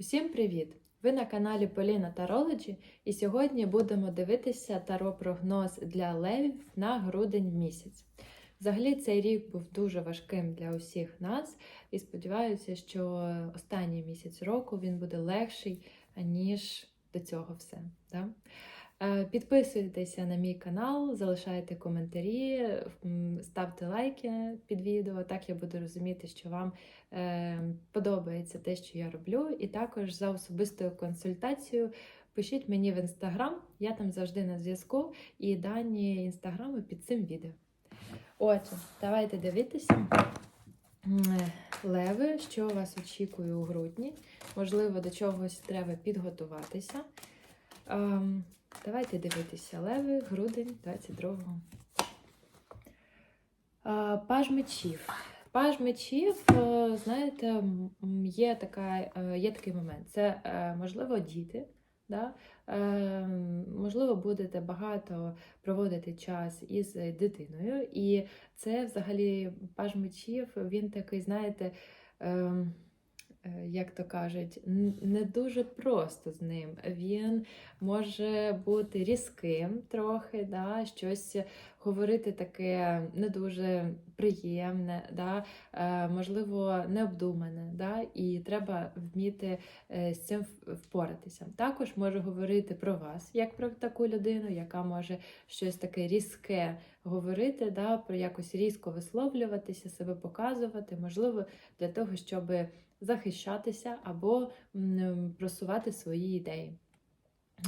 Усім привіт! Ви на каналі Поліна Тарологі, і сьогодні будемо дивитися таро-прогноз для левів на грудень місяць. Взагалі, цей рік був дуже важким для усіх нас, і сподіваюся, що останній місяць року він буде легший, ніж до цього все. Да? Е, Підписуйтеся на мій канал, залишайте коментарі, ставте лайки під відео. Так я буду розуміти, що вам е, подобається те, що я роблю. І також за особистою консультацією пишіть мені в інстаграм, я там завжди на зв'язку, і дані інстаграму під цим відео. Отже, давайте дивитися. Леви, що вас очікує у грудні. Можливо, до чогось треба підготуватися. Ем, Давайте дивитися леви, грудень 22-го. А, Паж мечів. Паж мечів, е, знаєте, є, така, е, є такий момент. Це, е, можливо, діти. Да? Е, Можливо, будете багато проводити час із дитиною. І це взагалі паж мечів, він такий, знаєте, е, як то кажуть, не дуже просто з ним. Він може бути різким трохи, да, щось говорити таке не дуже приємне, да, е, можливо, необдумане, да, і треба вміти е, з цим впоратися. Також може говорити про вас, як про таку людину, яка може щось таке різке говорити, да, про якось різко висловлюватися, себе показувати, можливо, для того, щоб захищатися або м, просувати свої ідеї.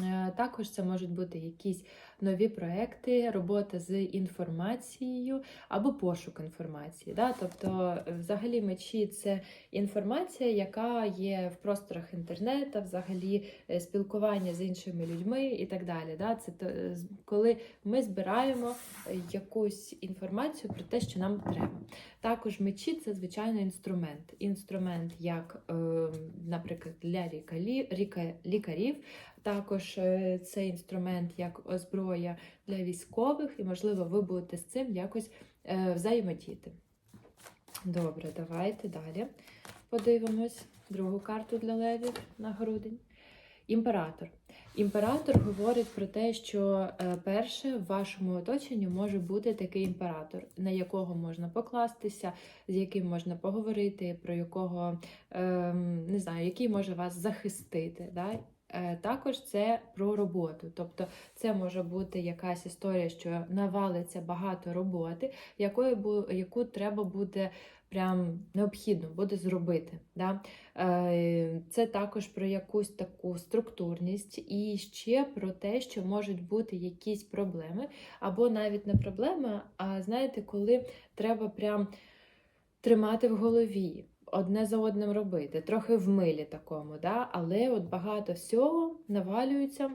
Е, Також це можуть бути якісь нові проекти, робота з інформацією або пошук інформації. Да? Тобто, е, взагалі, мечі це інформація, яка є в просторах інтернету, взагалі е, спілкування з іншими людьми і так далі. Да? Це коли ми збираємо якусь інформацію про те, що нам треба. Також мечі це звичайно інструмент. Інструмент, як, е, наприклад, для лікарів. Також е, це інструмент як зброя для військових, і, можливо, ви будете з цим якось е, взаємодіяти. Добре, давайте далі подивимось другу карту для левів на грудень. Імператор. Імператор говорить про те, що е, перше в вашому оточенні може бути такий імператор, на якого можна покластися, з яким можна поговорити, про якого ем, не знаю, який може вас захистити. Да? Е, Також це про роботу, тобто це може бути якась історія, що навалиться багато роботи, якою яку треба буде прям необхідно буде зробити. Да? Е, Це також про якусь таку структурність і ще про те, що можуть бути якісь проблеми, або навіть не проблеми, а знаєте, коли треба прям тримати в голові. Одне за одним робити, трохи в милі такому, да? але от багато всього навалюється.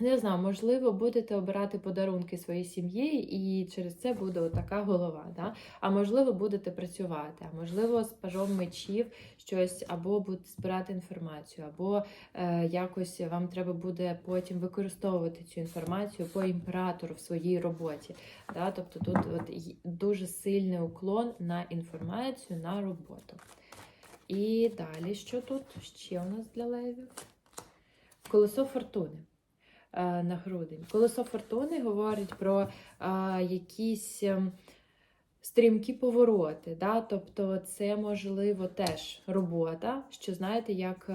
Не знаю, можливо, будете обирати подарунки своїй сім'ї, і через це буде така голова. Да? А можливо, будете працювати, а можливо, з пажом мечів щось або будете збирати інформацію, або е, якось вам треба буде потім використовувати цю інформацію по імператору в своїй роботі. Да? Тобто тут от, дуже сильний уклон на інформацію, на роботу. І далі, що тут ще у нас для левів? Колесо фортуни на грудень. Колесо фортуни говорить про е, якісь ем, стрімкі повороти. Да? Тобто це, можливо, теж робота, що знаєте, як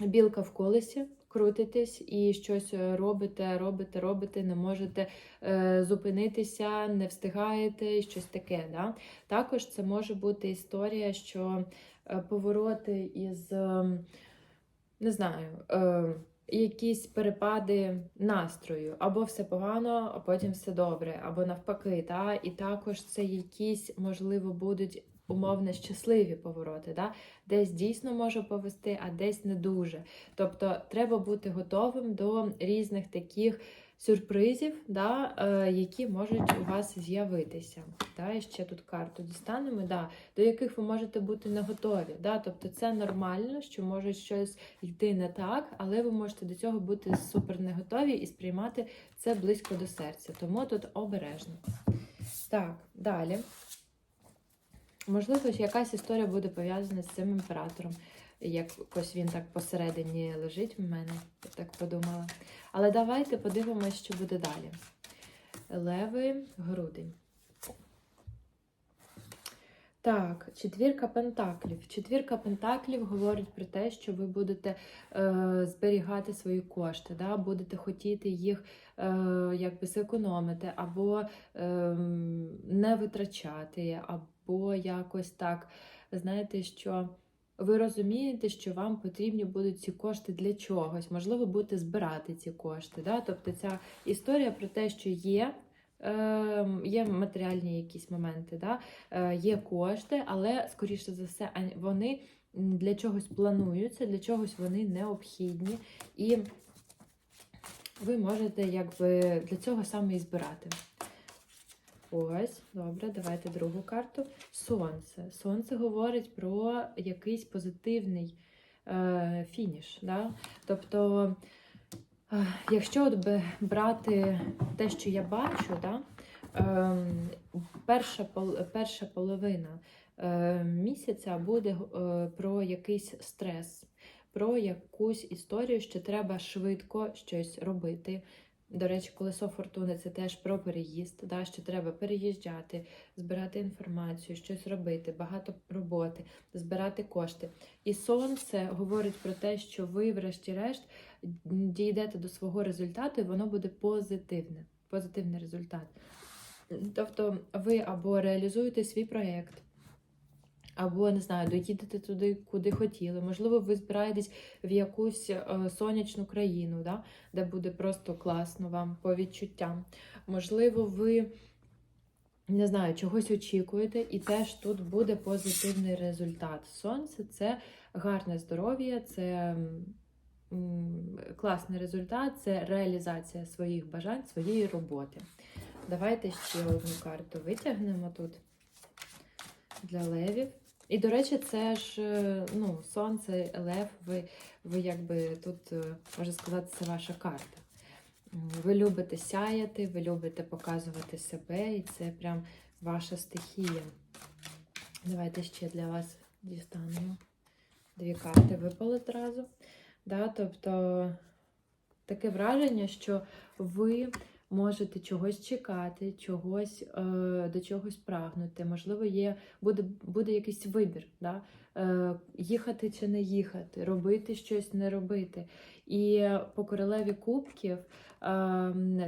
білка в колесі. Крутитесь і щось робите, робите, робите, не можете е, зупинитися, не встигаєте, і щось таке. Да? Також це може бути історія, що е, повороти із, ем, не знаю, е, якісь перепади настрою, або все погано, а потім все добре, або навпаки. Та? І також це якісь, можливо, будуть умовно щасливі повороти. Да? Десь дійсно може повести, а десь не дуже. Тобто треба бути готовим до різних таких сюрпризів, да, е, які можуть у вас з'явитися. Да, і ще тут карту дістанемо, да, до яких ви можете бути не готові. Да, тобто це нормально, що може щось йти не так, але ви можете до цього бути супер не готові і сприймати це близько до серця. Тому тут обережно. Так, далі. Можливо, якась історія буде пов'язана з цим імператором. Якось він так посередині лежить в мене, я так подумала. Але давайте подивимось, що буде далі. Левий грудень. Так, четвірка пентаклів. Четвірка пентаклів говорить про те, що ви будете е, зберігати свої кошти, да? будете хотіти їх е, якби зекономити, або е, не витрачати, або якось так. Знаєте, що ви розумієте, що вам потрібні будуть ці кошти для чогось. Можливо, будете збирати ці кошти. Да? Тобто ця історія про те, що є. е, Є матеріальні якісь моменти, да? е, є кошти, але, скоріше за все, вони для чогось плануються, для чогось вони необхідні. І ви можете якби для цього саме і збирати. Ось, добре, давайте другу карту. Сонце. Сонце говорить про якийсь позитивний е, фініш. Да? Тобто, е, якщо от брати те, що я бачу, да? е, перша, перша половина е, місяця буде е, про якийсь стрес, про якусь історію, що треба швидко щось робити. До речі, колесо фортуни це теж про переїзд, да, що треба переїжджати, збирати інформацію, щось робити, багато роботи, збирати кошти. І сонце говорить про те, що ви, врешті-решт, дійдете до свого результату, і воно буде позитивне, позитивний результат. Тобто ви або реалізуєте свій проєкт, або не знаю, доїдете туди, куди хотіли. Можливо, ви збираєтесь в якусь е, сонячну країну, да? де буде просто класно вам по відчуттям. Можливо, ви не знаю, чогось очікуєте, і теж тут буде позитивний результат. Сонце це гарне здоров'я, це класний результат, це реалізація своїх бажань, своєї роботи. Давайте ще одну карту витягнемо тут для левів. І, до речі, це ж е, ну, сонце, лев, ви, ви якби тут, е, можна сказати, це ваша карта. Ви любите сяяти, ви любите показувати себе, і це прям ваша стихія. Давайте ще для вас дістанемо. Дві карти випали одразу. Да, тобто таке враження, що ви можете чогось чекати, чогось, е, до чогось прагнути. Можливо, є, буде, буде якийсь вибір, да? е, їхати чи не їхати, робити щось, не робити. І по королеві кубків е,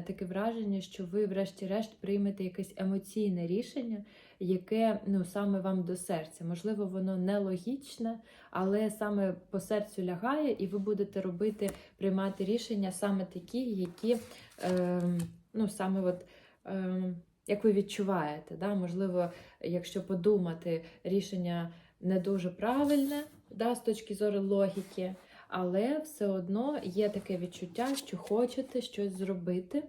таке враження, що ви, врешті-решт, приймете якесь емоційне рішення, яке ну, саме вам до серця. Можливо, воно нелогічне, але саме по серцю лягає, і ви будете робити, приймати рішення саме такі, які е, ну, саме от, е, як ви відчуваєте. Да? Можливо, якщо подумати, рішення не дуже правильне да, з точки зору логіки, але все одно є таке відчуття, що хочете щось зробити,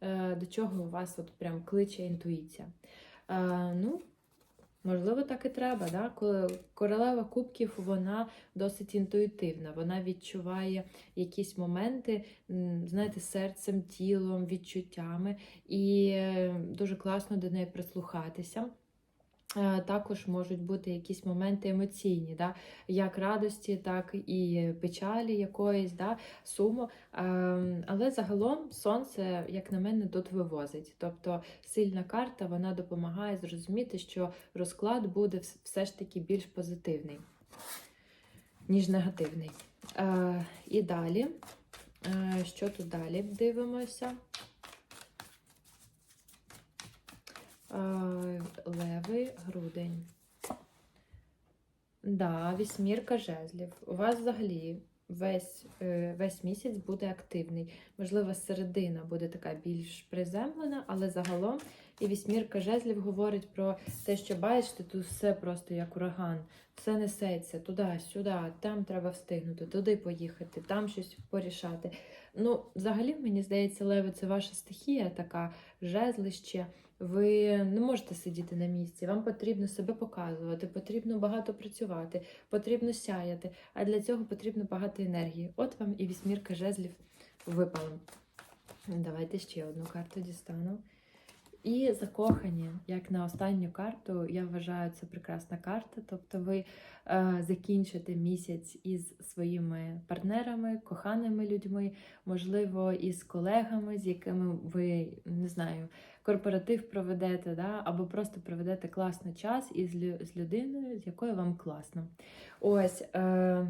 е, до чого у вас от прям кличе інтуїція. Е, ну, Можливо, так і треба. Да? Королева кубків вона досить інтуїтивна, вона відчуває якісь моменти, знаєте, серцем, тілом, відчуттями, і е, дуже класно до неї прислухатися. Е, Також можуть бути якісь моменти емоційні, да? як радості, так і печалі якоїсь, да? суму. Ем, Але загалом сонце, як на мене, тут вивозить. Тобто сильна карта вона допомагає зрозуміти, що розклад буде все ж таки більш позитивний, ніж негативний. Е, І далі, Е, що тут далі дивимося? Е, Левий грудень. Да, вісьмірка жезлів. У вас взагалі весь, е, весь місяць буде активний. Можливо, середина буде така більш приземлена, але загалом і вісьмірка жезлів говорить про те, що бачите, тут все просто як ураган. Все несеться туди, сюди, там треба встигнути, туди поїхати, там щось порішати. Ну, взагалі, мені здається, леви це ваша стихія, така жезлище. Ви не можете сидіти на місці, вам потрібно себе показувати, потрібно багато працювати, потрібно сяяти, а для цього потрібно багато енергії. От вам і вісьмірка жезлів випала. Давайте ще одну карту дістану. І закохані, як на останню карту, я вважаю, це прекрасна карта. Тобто ви е, закінчите місяць із своїми партнерами, коханими людьми, можливо, із колегами, з якими ви не знаю, корпоратив проведете, да? або просто проведете класний час із з людиною, з якою вам класно. Ось е,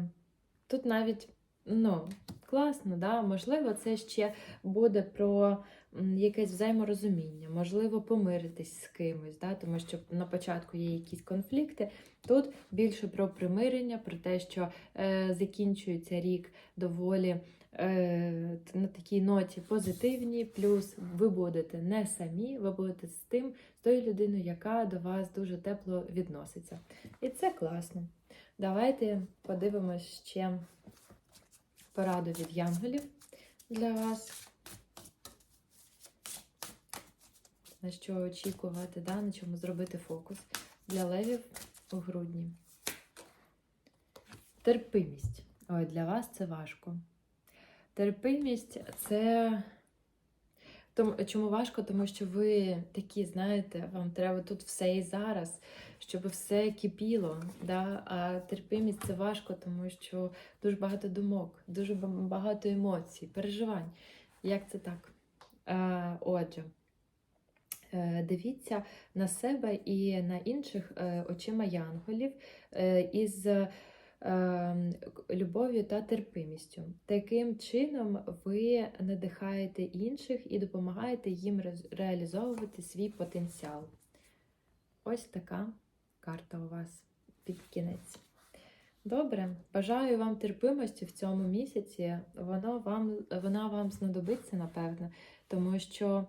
тут навіть ну, класно, да? можливо, це ще буде про якесь взаєморозуміння, можливо, помиритись з кимось, да? тому що на початку є якісь конфлікти. Тут більше про примирення, про те, що е, закінчується рік доволі е, на такій ноті позитивній, плюс ви будете не самі, ви будете з тим, з тою людиною, яка до вас дуже тепло відноситься. І це класно. Давайте подивимось ще пораду від янголів для вас. На що очікувати, да? на чому зробити фокус для левів у грудні. Терпимість. Ой, для вас це важко. Терпимість це. Чому важко? Тому що ви такі, знаєте, вам треба тут все і зараз, щоб все кипіло. Да? А терпимість це важко, тому що дуже багато думок, дуже багато емоцій, переживань. Як це так? Е, отже, дивіться на себе і на інших е, очима янголів е, із е, любов'ю та терпимістю. Таким чином ви надихаєте інших і допомагаєте їм реалізовувати свій потенціал. Ось така карта у вас під кінець. Добре, бажаю вам терпимості в цьому місяці. Воно вам, вона вам знадобиться, напевно, тому що е,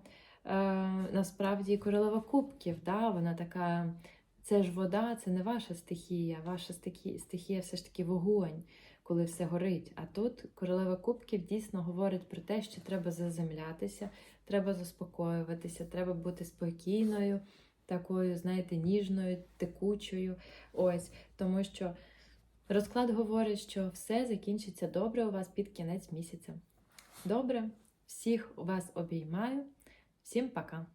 насправді королева кубків, да, вона така, це ж вода, це не ваша стихія. Ваша стихія все ж таки вогонь, коли все горить. А тут королева кубків дійсно говорить про те, що треба заземлятися, треба заспокоюватися, треба бути спокійною, такою, знаєте, ніжною, текучою. Ось, тому що. Розклад говорить, що все закінчиться добре у вас під кінець місяця. Добре, всіх вас обіймаю. Всім пока!